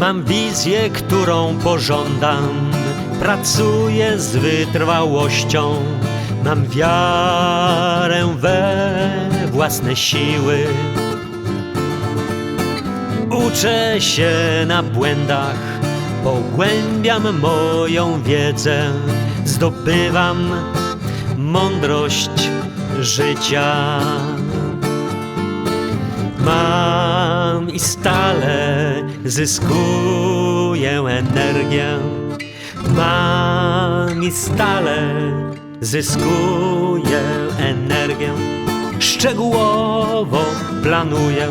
Mam wizję, którą pożądam, pracuję z wytrwałością. Mam wiarę we własne siły. Uczę się na błędach, pogłębiam moją wiedzę, zdobywam mądrość życia. Mam i stale zyskuję energię. Mam i stale zyskuję energię. Szczegółowo planuję,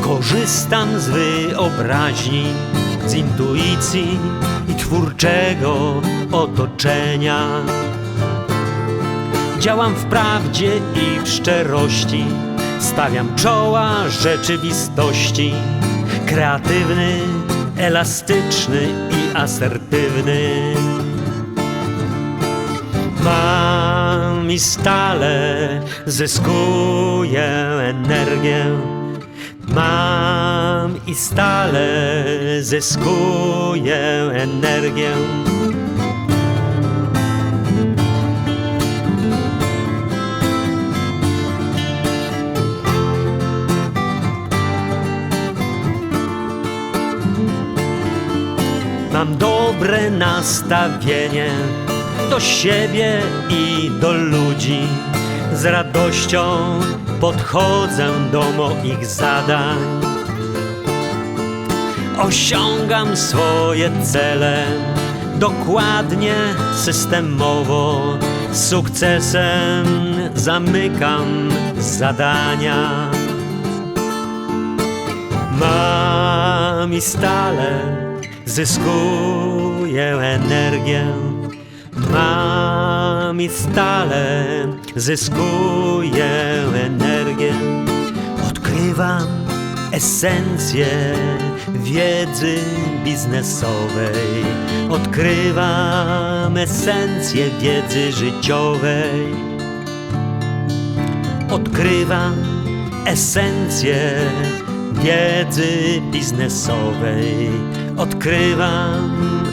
korzystam z wyobraźni, z intuicji i twórczego otoczenia. Działam w prawdzie i w szczerości, stawiam czoła rzeczywistości. Kreatywny, elastyczny i asertywny. Mam i stale zyskuję energię. Mam i stale zyskuję energię. Mam dobre nastawienie do siebie i do ludzi. Z radością podchodzę do moich zadań. Osiągam swoje cele dokładnie, systemowo. Z sukcesem zamykam zadania. Mam i stale zyskuję energię. Mam i stale zyskuję energię. Odkrywam esencję wiedzy biznesowej. Odkrywam esencję wiedzy życiowej. Odkrywam esencję wiedzy biznesowej. Odkrywam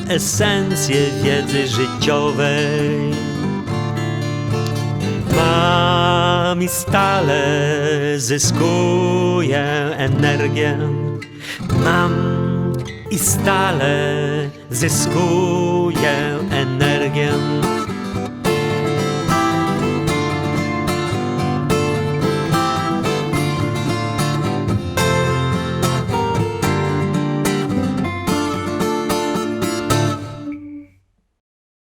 esencję wiedzy życiowej. Mam i stale zyskuję energię. Mam i stale zyskuję energię.